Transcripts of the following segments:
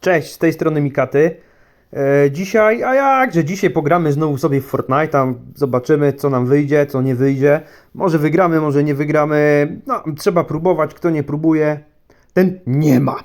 Cześć, z tej strony Mikaty. E, dzisiaj, a jakże, dzisiaj pogramy znowu sobie w Fortnite'a, zobaczymy co nam wyjdzie, co nie wyjdzie. Może wygramy, może nie wygramy, no trzeba próbować, kto nie próbuje, ten nie ma.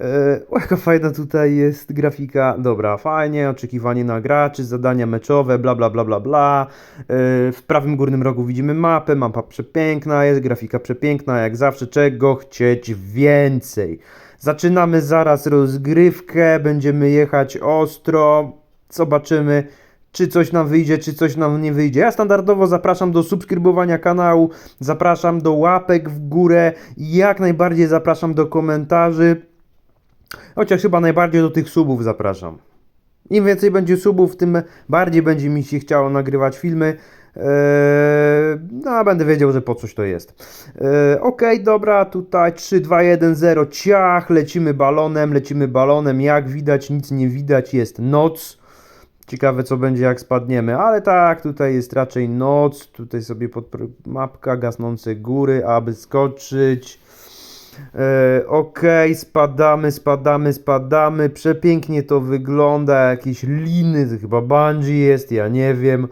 E, o, jaka fajna tutaj jest grafika. Dobra, fajnie, oczekiwanie na graczy, zadania meczowe, bla bla bla bla bla. E, w prawym górnym rogu widzimy mapę, mapa przepiękna jest, grafika przepiękna, jak zawsze, czego chcieć więcej. Zaczynamy zaraz rozgrywkę, będziemy jechać ostro, zobaczymy czy coś nam wyjdzie, czy coś nam nie wyjdzie. Ja standardowo zapraszam do subskrybowania kanału, zapraszam do łapek w górę jak najbardziej zapraszam do komentarzy. Chociaż chyba najbardziej do tych subów zapraszam. Im więcej będzie subów, tym bardziej będzie mi się chciało nagrywać filmy. Eee, no, a będę wiedział, że po coś to jest. Eee, Okej, dobra, tutaj 3, 2, 1, 0, ciach, lecimy balonem, lecimy balonem. Jak widać, nic nie widać, jest noc. Ciekawe, co będzie, jak spadniemy, ale tak, tutaj jest raczej noc. Tutaj sobie pod mapka, gasnące góry, aby skoczyć. E, Okej, spadamy, spadamy, spadamy. Przepięknie to wygląda. Jakieś liny, chyba bungee jest, ja nie wiem.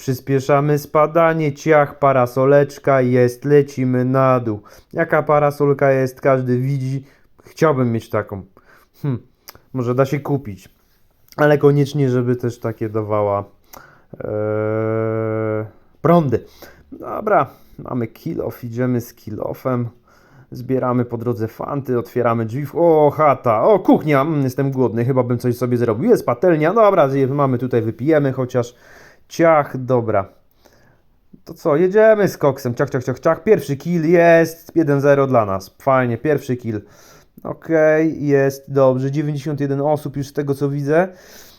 Przyspieszamy spadanie, ciach, parasoleczka jest, lecimy na dół. Jaka parasolka jest, każdy widzi. Chciałbym mieć taką. Hm, może da się kupić. Ale koniecznie, żeby też takie dawała e, prądy. Dobra, mamy kill off, idziemy z kill offem. Zbieramy po drodze fanty, otwieramy drzwi. O, chata, o, kuchnia, mm, jestem głodny, chyba bym coś sobie zrobił. Jest patelnia, dobra, mamy tutaj, wypijemy chociaż. Ciach, dobra. To co, jedziemy z koksem, ciach, ciach, ciach, ciach. Pierwszy kill jest, 1-0 dla nas. Fajnie, pierwszy kill. Okej, jest dobrze. 91 osób już z tego co widzę,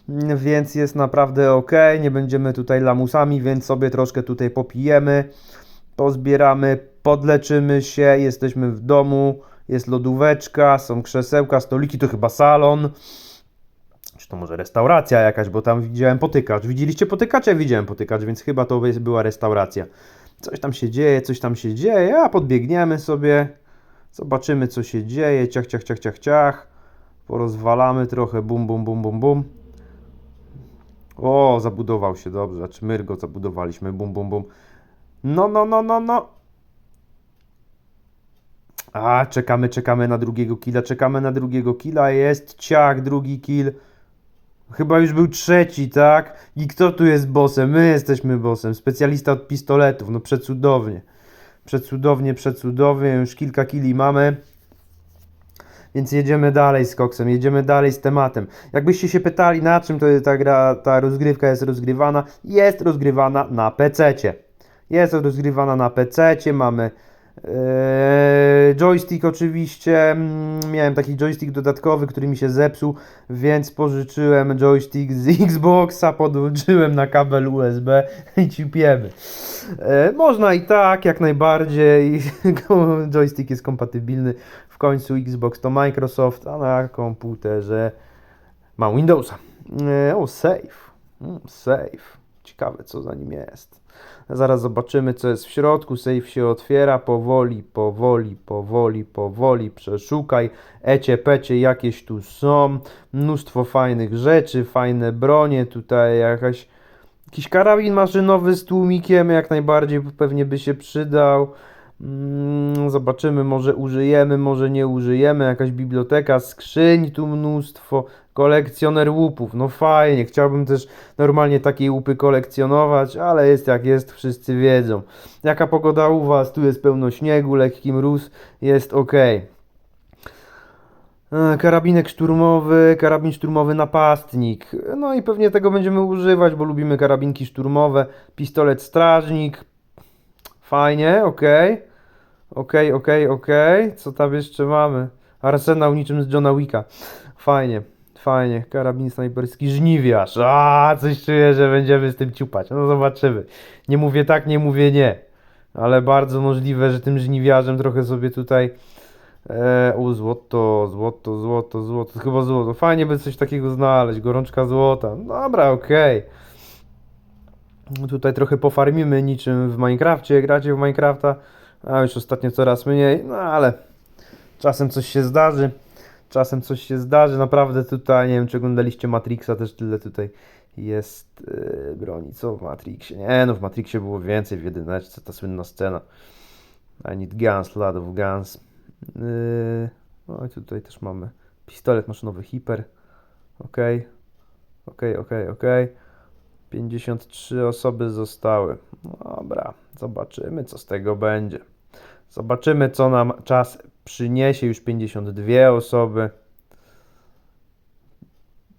Mm, więc jest naprawdę ok. Nie będziemy tutaj lamusami, więc sobie troszkę tutaj popijemy, pozbieramy, podleczymy się. Jesteśmy w domu, jest lodóweczka, są krzesełka, stoliki, to chyba salon. To może restauracja jakaś, bo tam widziałem potykacz. Widzieliście potykacz? Ja widziałem potykacz, więc chyba to była restauracja. Coś tam się dzieje, coś tam się dzieje, a podbiegniemy sobie. Zobaczymy, co się dzieje. Ciach, ciach, ciach, ciach, ciach. Porozwalamy trochę. Bum, bum, bum, bum, bum. O, zabudował się dobrze. Znaczy, my go zabudowaliśmy. Bum, bum, bum. No, no, no, no, no. A, czekamy, czekamy na drugiego killa. Czekamy na drugiego killa. Jest ciach, drugi kill. Chyba już był trzeci, tak? I kto tu jest bossem? My jesteśmy bossem. Specjalista od pistoletów. No, przecudownie. Przecudownie, przecudownie. Już kilka kili mamy. Więc jedziemy dalej z koksem, jedziemy dalej z tematem. Jakbyście się pytali, na czym to ta gra, ta rozgrywka jest rozgrywana, jest rozgrywana na PC-cie. Jest rozgrywana na PC-cie, mamy joystick oczywiście. Mm, Miałem taki joystick dodatkowy, który mi się zepsuł, więc pożyczyłem joystick z Xboxa, podłączyłem na kabel USB i cipiemy. E, Można i tak, jak najbardziej. Joystick jest kompatybilny. W końcu Xbox to Microsoft, a na komputerze ma Windowsa. E, O, save. Mm, Save. Ciekawe, co za nim jest. Zaraz zobaczymy, co jest w środku. Save się otwiera powoli, powoli, powoli, powoli. Przeszukaj. Ecie, pecie, jakieś tu są. Mnóstwo fajnych rzeczy, fajne bronie. Tutaj jakaś Jakiś karabin maszynowy z tłumikiem jak najbardziej pewnie by się przydał. Mm, Zobaczymy, może użyjemy, może nie użyjemy. Jakaś biblioteka, skrzyń tu mnóstwo. Kolekcjoner łupów, no fajnie. Chciałbym też normalnie takie łupy kolekcjonować, ale jest jak jest, wszyscy wiedzą. Jaka pogoda u Was? Tu jest pełno śniegu, lekki mróz, jest ok. E, Karabinek szturmowy, karabin szturmowy napastnik. No i pewnie tego będziemy używać, bo lubimy karabinki szturmowe. Pistolet strażnik. Fajnie, okej. Okej, okej, okej. Co tam jeszcze mamy? Arsenał niczym z Johna Wicka. Fajnie, fajnie. Karabin snajperski żniwiarz. A, coś czuję, że będziemy z tym ciupać. No zobaczymy. Nie mówię tak, nie mówię nie. Ale bardzo możliwe, że tym żniwiarzem trochę sobie tutaj E, u, złoto, złoto, złoto, złoto, chyba złoto. Fajnie by coś takiego znaleźć, gorączka złota. Dobra, okej. Tutaj trochę pofarmimy niczym w Minecrafcie, gracie w Minecrafta, a już ostatnio coraz mniej, no ale czasem coś się zdarzy. Czasem coś się zdarzy, naprawdę tutaj, nie wiem czy oglądaliście Matrixa, też tyle tutaj jest yy, broni, co w Matrixie, nie no w Matrixie było więcej w jedyneczce, ta słynna scena. I need guns, lot of guns. Yy, no i tutaj też mamy pistolet maszynowy hiper, okej, okej, okej, okej. 53 osoby zostały. Dobra, zobaczymy, co z tego będzie. Zobaczymy, co nam czas przyniesie. Już 52 osoby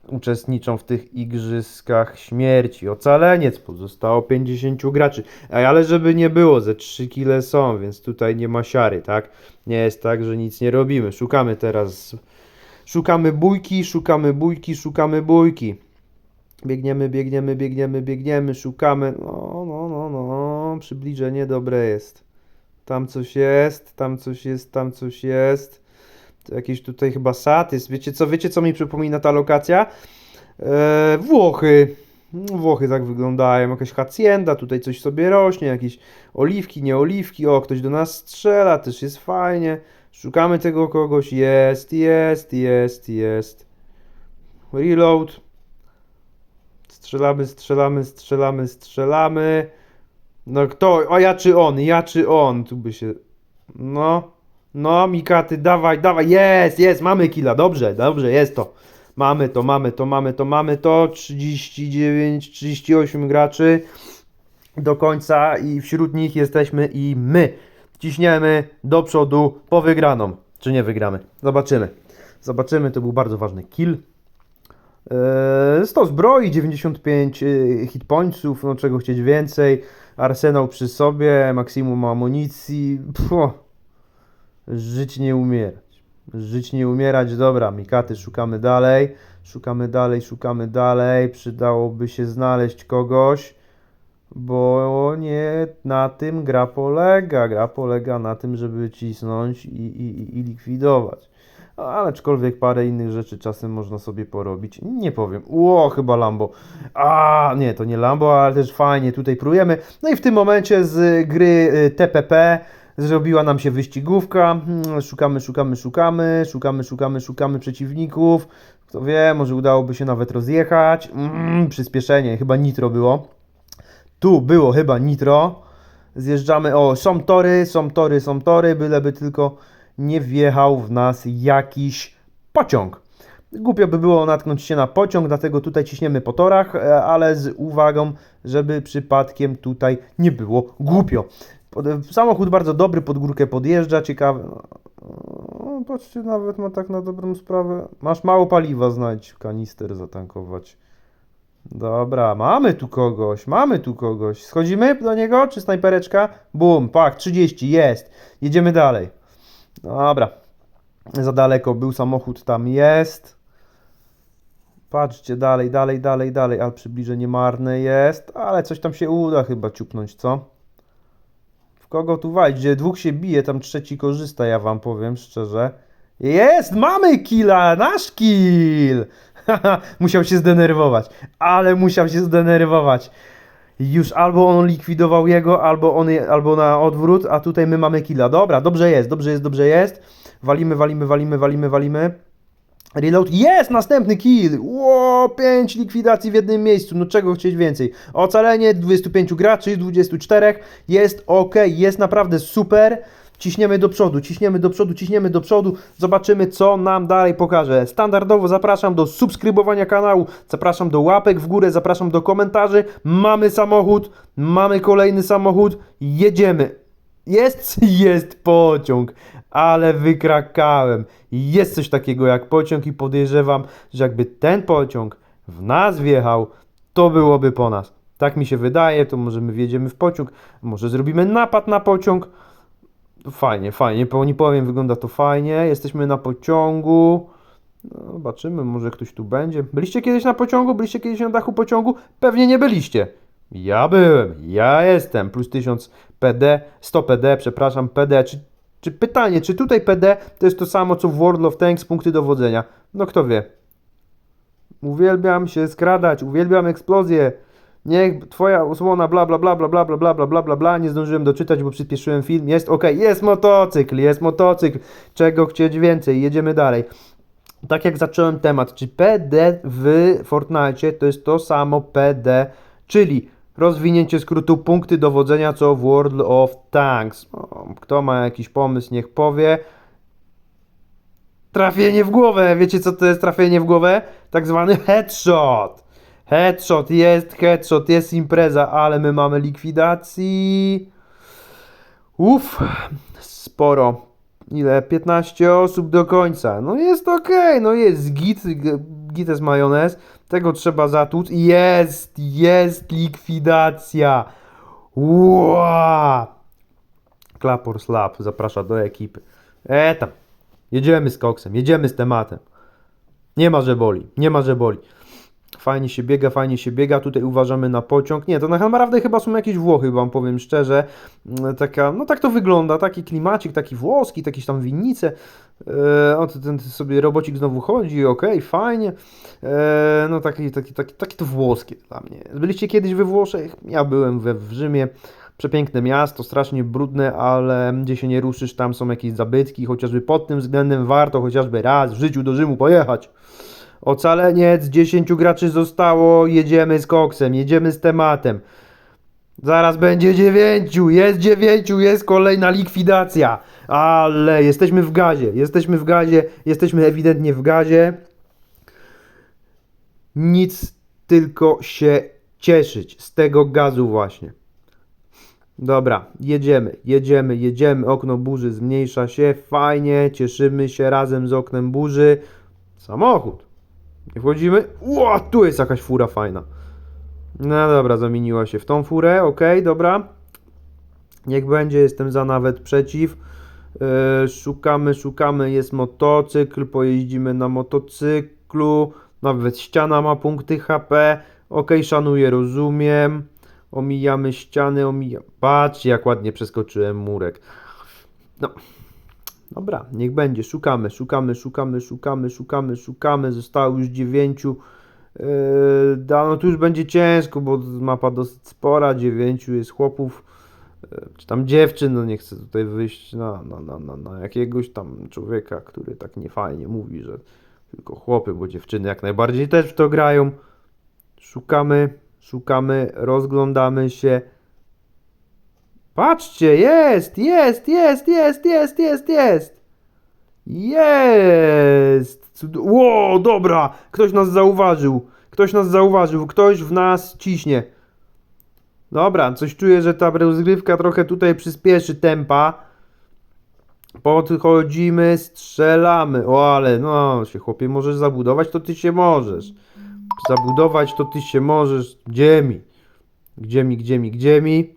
uczestniczą w tych igrzyskach śmierci. Ocaleniec, pozostało 50 graczy. Ej, Ale żeby nie było, ze 3 kile są, więc tutaj nie ma siary, tak? Nie jest tak, że nic nie robimy. Szukamy teraz. Szukamy bójki, szukamy bójki, szukamy bójki. Biegniemy, biegniemy, biegniemy, biegniemy, szukamy. No, no, no, no. Przybliżenie dobre jest. Tam coś jest, tam coś jest, tam coś jest. To jakieś tutaj chyba sad jest. Wiecie co, wiecie co mi przypomina ta lokacja? Eee, Włochy. Włochy tak wyglądają. Jakaś hacienda, tutaj coś sobie rośnie, jakieś oliwki, nie oliwki. O, ktoś do nas strzela, też jest fajnie. Szukamy tego kogoś. Jest, jest, jest, jest. Reload. Strzelamy, strzelamy, strzelamy, strzelamy. No kto? O ja czy on? Ja czy on? Tu by się. No. No, Mikaty, dawaj, dawaj. Jest, jest, mamy killa. Dobrze, dobrze, jest to. Mamy to, mamy to, mamy to, mamy to. 39, 38 graczy do końca i wśród nich jesteśmy i my. Ciśniemy do przodu po wygraną. Czy nie wygramy? Zobaczymy. Zobaczymy, to był bardzo ważny kill. Eee, 100 zbroi, 95 e, hit pointsów, no czego chcieć więcej. Arsenał przy sobie, maksimum amunicji. Pło. Żyć nie umierać. Żyć nie umierać, dobra, Mikaty, szukamy dalej. Szukamy dalej, szukamy dalej. Przydałoby się znaleźć kogoś, bo nie na tym gra polega. Gra polega na tym, żeby cisnąć i, i, i likwidować. Ale aczkolwiek parę innych rzeczy czasem można sobie porobić. Nie powiem. Ło, chyba Lambo. A, nie, to nie Lambo, ale też fajnie tutaj próbujemy. No i w tym momencie z gry y, TPP zrobiła nam się wyścigówka. Hmm, Szukamy, szukamy, szukamy, szukamy, szukamy, szukamy przeciwników. Kto wie, może udałoby się nawet rozjechać. Mm, przyspieszenie, chyba nitro było. Tu było chyba nitro. Zjeżdżamy, o, są tory, są tory, są tory, byleby tylko nie wjechał w nas jakiś pociąg. Głupio by było natknąć się na pociąg, dlatego tutaj ciśniemy po torach, e, ale z uwagą, żeby przypadkiem tutaj nie było głupio. Samochód bardzo dobry, pod górkę podjeżdża, ciekawy. No, patrzcie, nawet ma tak na dobrą sprawę. Masz mało paliwa, znajdź kanister zatankować. Dobra, mamy tu kogoś, mamy tu kogoś. Schodzimy do niego, czy snajpereczka? Bum, pak, 30, jest. Jedziemy dalej. Dobra. Za daleko był samochód, tam jest. Patrzcie, dalej, dalej, dalej, dalej, ale przybliżenie marne jest, ale coś tam się uda chyba ciupnąć, co? W kogo tu walić? Gdzie dwóch się bije, tam trzeci korzysta, ja wam powiem szczerze. Jest! Mamy killa! Nasz kill! Musiał się zdenerwować, ale musiał się zdenerwować. Już albo on likwidował jego, albo on, albo na odwrót, a tutaj my mamy killa. Dobra, dobrze jest, dobrze jest, dobrze jest. Walimy, walimy, walimy, walimy, walimy. Reload. Jest! Następny kill! Ło, 5 likwidacji w jednym miejscu. No czego chcieć więcej? Ocalenie 25 graczy, 24. Jest ok, jest naprawdę super. Ciśniemy do przodu, ciśniemy do przodu, ciśniemy do przodu. Zobaczymy, co nam dalej pokaże. Standardowo zapraszam do subskrybowania kanału, zapraszam do łapek w górę, zapraszam do komentarzy. Mamy samochód, mamy kolejny samochód, jedziemy. Jest, jest pociąg, ale wykrakałem. Jest coś takiego jak pociąg i podejrzewam, że jakby ten pociąg w nas wjechał, to byłoby po nas. Tak mi się wydaje, to może my wjedziemy w pociąg, może zrobimy napad na pociąg. Fajnie, fajnie, po nie powiem, wygląda to fajnie. Jesteśmy na pociągu. No, zobaczymy, może ktoś tu będzie. Byliście kiedyś na pociągu? Byliście kiedyś na dachu pociągu? Pewnie nie byliście. Ja byłem, ja jestem. Plus 1000 PD, 100 PD, przepraszam, PD. Czy, czy pytanie, czy tutaj PD to jest to samo co w World of Tanks, punkty dowodzenia? No kto wie. Uwielbiam się skradać, uwielbiam eksplozję. Niech twoja osłona bla bla bla bla bla bla bla bla bla bla bla nie zdążyłem doczytać, bo przyspieszyłem film. Jest ok, jest motocykl, jest motocykl. Czego chcieć więcej? Jedziemy dalej. tak jak zacząłem temat, czy PD w Fortnite to jest to samo PD, czyli rozwinięcie skrótu punkty dowodzenia co w World of Tanks. O, kto ma jakiś pomysł, niech powie. Trafienie w głowę. Wiecie co to jest trafienie w głowę? Tak zwany headshot. Headshot, jest headshot, jest impreza, ale my mamy likwidacji. Uff, sporo. Ile? 15 osób do końca. No jest okej, no jest git, git jest majonez. Tego trzeba zatłuc. Jest, jest likwidacja. Ła! Klapor Slap zaprasza do ekipy. E tam. Jedziemy z koksem, jedziemy z tematem. Nie ma, że boli, nie ma, że boli. Fajnie się biega, fajnie się biega. Tutaj uważamy na pociąg. Nie, to na naprawdę chyba są jakieś Włochy, wam powiem szczerze. Mm, Taka, no tak to wygląda. Taki klimacik, taki włoski, jakieś tam winnice. E, o, ten sobie robocik znowu chodzi, okej, fajnie. E, no taki, taki, taki, taki to włoskie dla mnie. Byliście kiedyś we Włoszech? Ja byłem we, w Rzymie. Przepiękne miasto, strasznie brudne, ale gdzie się nie ruszysz, tam są jakieś zabytki. Chociażby pod tym względem warto chociażby raz w życiu do Rzymu pojechać. Ocaleniec, 10 graczy zostało, jedziemy z koksem, jedziemy z tematem. Zaraz będzie 9, jest 9, jest kolejna likwidacja. Ale jesteśmy w gazie, jesteśmy w gazie, jesteśmy ewidentnie w gazie. Nic, tylko się cieszyć z tego gazu właśnie. Dobra, jedziemy, jedziemy, jedziemy. Okno burzy zmniejsza się, fajnie, cieszymy się razem z oknem burzy. Samochód. Nie wchodzimy. Ło, tu jest jakaś fura fajna. No dobra, zamieniła się w tą furę, okej, dobra. Niech będzie, jestem za nawet przeciw. Yy, szukamy, szukamy, jest motocykl, pojeździmy na motocyklu. Nawet ściana ma punkty HP. Okej, szanuję, rozumiem. Omijamy ściany, omijam. Patrzcie, jak ładnie przeskoczyłem murek. No. Dobra, niech będzie. Szukamy, szukamy, szukamy, szukamy, szukamy, szukamy. Zostało już dziewięciu. Yy, no tu już będzie ciężko, bo mapa dosyć spora. Dziewięciu jest chłopów. Yy, czy tam dziewczyn, no nie chcę tutaj wyjść na, na, na, na, na jakiegoś tam człowieka, który tak niefajnie mówi, że tylko chłopy, bo dziewczyny jak najbardziej też w to grają. Szukamy, szukamy, rozglądamy się. Patrzcie, jest, jest, jest, jest, jest, jest, jest. Jest! Ło, dobra! Ktoś nas zauważył. Ktoś nas zauważył. Ktoś w nas ciśnie. Dobra, coś czuję, że ta rozgrywka trochę tutaj przyspieszy tempa. Podchodzimy, strzelamy. O, ale no, się chłopie możesz zabudować, to ty się możesz. Zabudować, to ty się możesz. Gdzie mi? Gdzie mi, gdzie mi, gdzie mi?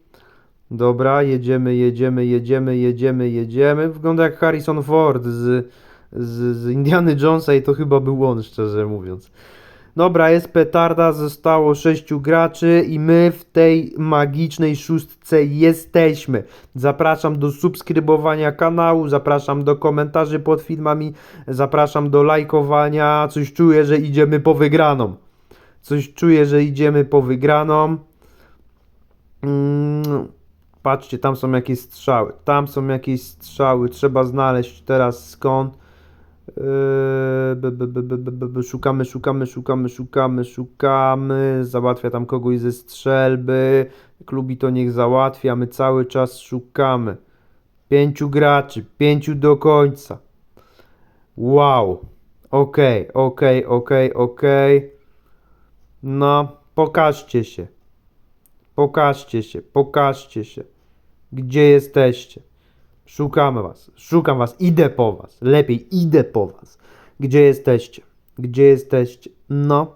Dobra, jedziemy, jedziemy, jedziemy, jedziemy, jedziemy. Wygląda jak Harrison Ford z, z, z Indiany Jonesa i to chyba był on, szczerze mówiąc. Dobra, jest petarda, zostało sześciu graczy i my w tej magicznej szóstce jesteśmy. Zapraszam do subskrybowania kanału, zapraszam do komentarzy pod filmami, zapraszam do lajkowania. Coś czuję, że idziemy po wygraną. Coś czuję, że idziemy po wygraną. Mm, patrzcie, tam są jakieś strzały. Tam są jakieś strzały. Trzeba znaleźć teraz skąd. Yy. Szukamy, szukamy, szukamy, szukamy, szukamy. Załatwia tam kogoś ze strzelby. Klubi to niech załatwia. My cały czas szukamy. Pięciu graczy, pięciu do końca. Wow. Okej, okej, okej, okej. No, pokażcie się. Pokażcie się, pokażcie się. Gdzie jesteście? Szukamy was, szukam was, idę po was. Lepiej, idę po was. Gdzie jesteście? Gdzie jesteście? No,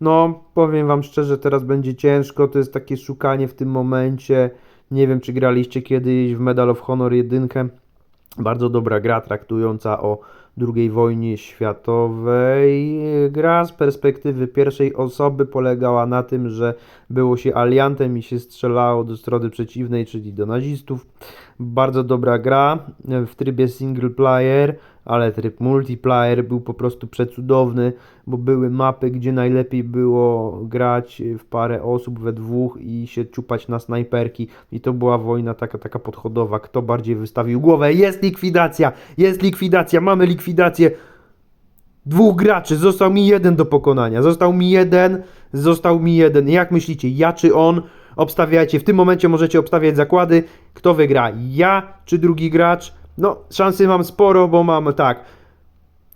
no, powiem wam szczerze, teraz będzie ciężko. To jest takie szukanie w tym momencie. Nie wiem, czy graliście kiedyś w Medal of Honor 1. Bardzo dobra gra traktująca o II wojnie światowej. Gra z perspektywy pierwszej osoby polegała na tym, że było się aliantem i się strzelało do strony przeciwnej, czyli do nazistów. Bardzo dobra gra w trybie single player, ale tryb multiplayer był po prostu przecudowny, bo były mapy, gdzie najlepiej było grać w parę osób we dwóch i się ciupać na snajperki i to była wojna taka taka podchodowa, kto bardziej wystawił głowę. Jest likwidacja, jest likwidacja, mamy likwidację. Dwóch graczy, został mi jeden do pokonania. Został mi jeden, został mi jeden. Jak myślicie, ja czy on? Obstawiajcie. W tym momencie możecie obstawiać zakłady. Kto wygra? Ja czy drugi gracz? No, szansy mam sporo, bo mam tak.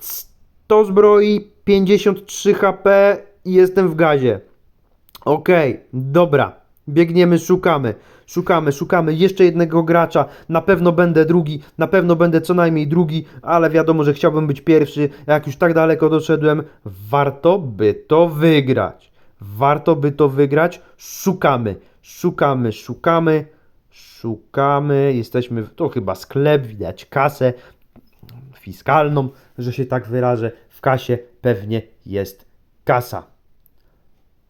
100 zbroi, 53 HP i jestem w gazie. Okej, dobra. Biegniemy, szukamy. Szukamy, szukamy jeszcze jednego gracza. Na pewno będę drugi, na pewno będę co najmniej drugi, ale wiadomo, że chciałbym być pierwszy. Jak już tak daleko doszedłem, warto by to wygrać. Warto by to wygrać. Szukamy, szukamy, szukamy, szukamy. Jesteśmy, to chyba sklep, widać kasę fiskalną, że się tak wyrażę. W kasie pewnie jest kasa.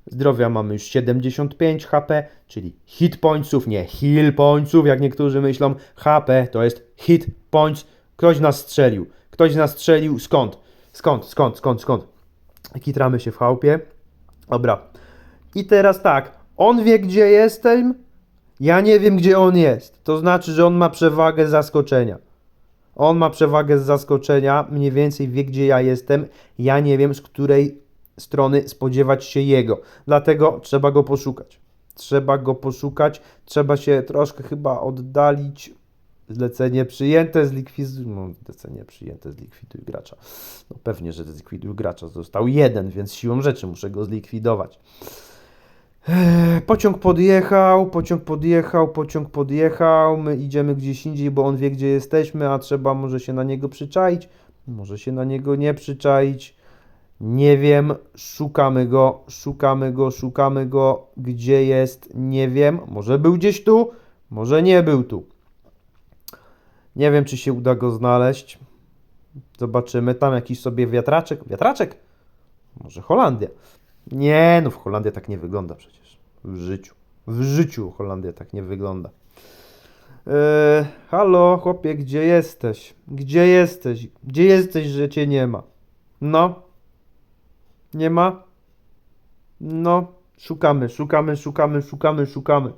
Zdrowia mamy już 75 HP, czyli hit pointsów, nie heal pointsów, jak niektórzy myślą. HP to jest hit points. Ktoś nas strzelił. Ktoś nas strzelił. Skąd? Skąd? Skąd? Skąd? Skąd? Kitramy się w chałupie. Dobra. I teraz tak. On wie, gdzie jestem. Ja nie wiem, gdzie on jest. To znaczy, że on ma przewagę zaskoczenia. On ma przewagę z zaskoczenia, mniej więcej wie, gdzie ja jestem. Ja nie wiem, z której strony spodziewać się jego. Dlatego trzeba go poszukać. Trzeba go poszukać, trzeba się troszkę chyba oddalić. Zlecenie przyjęte, zlikwiduj. No, zlecenie przyjęte, zlikwiduj gracza. No pewnie, że zlikwiduj gracza. Został jeden, więc siłą rzeczy muszę go zlikwidować. Eee, Pociąg podjechał, pociąg podjechał, pociąg podjechał. My idziemy gdzieś indziej, bo on wie, gdzie jesteśmy, a trzeba może się na niego przyczaić, może się na niego nie przyczaić. Nie wiem, szukamy go, szukamy go, szukamy go. Gdzie jest? Nie wiem. Może był gdzieś tu, może nie był tu. Nie wiem, czy się uda go znaleźć. Zobaczymy. Tam jakiś sobie wiatraczek. Wiatraczek? Może Holandia. Nie, no w Holandia tak nie wygląda przecież. W życiu. W życiu Holandia tak nie wygląda. Eee, halo, chłopie, gdzie jesteś? Gdzie jesteś? Gdzie jesteś, że cię nie ma? No. Nie ma? No. Szukamy, szukamy, szukamy, szukamy, szukamy.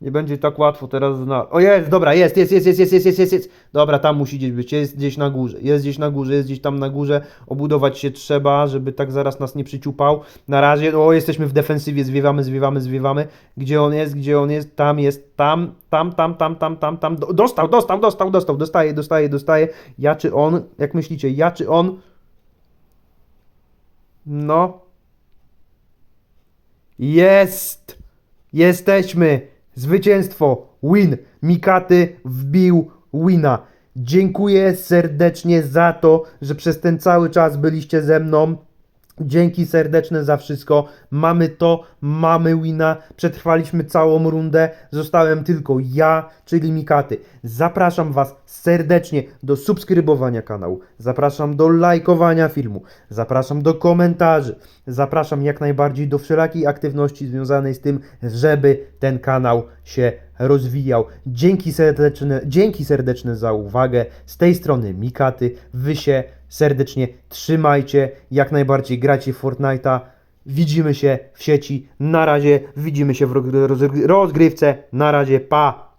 Nie będzie tak łatwo teraz znaleźć. O jest, dobra, jest, jest, jest, jest, jest, jest, jest, jest. Dobra, tam musi gdzieś być, jest gdzieś na górze, jest gdzieś na górze, jest gdzieś tam na górze. Obudować się trzeba, żeby tak zaraz nas nie przyciupał. Na razie, o, jesteśmy w defensywie, zwiewamy, zwiewamy, zwiewamy. Gdzie on jest, gdzie on jest? Tam jest, tam, tam, tam, tam, tam, tam, tam. Do- Dostał, dostał, dostał, dostał, dostaje, dostaje, dostaje. Ja czy on? Jak myślicie, ja czy on? No. Jest! Jesteśmy! Zwycięstwo! Win! Mikaty wbił wina. Dziękuję serdecznie za to, że przez ten cały czas byliście ze mną. Dzięki serdeczne za wszystko. Mamy to, mamy wina. Przetrwaliśmy całą rundę. Zostałem tylko ja, czyli Mikaty. Zapraszam Was serdecznie do subskrybowania kanału. Zapraszam do lajkowania filmu. Zapraszam do komentarzy. Zapraszam jak najbardziej do wszelakiej aktywności związanej z tym, żeby ten kanał się rozwijał. Dzięki serdeczne, dzięki serdeczne za uwagę. Z tej strony Mikaty. Wy się serdecznie trzymajcie. Jak najbardziej gracie w Fortnite'a. Widzimy się w sieci. Na razie widzimy się w rozgry- rozgrywce. Na razie, pa!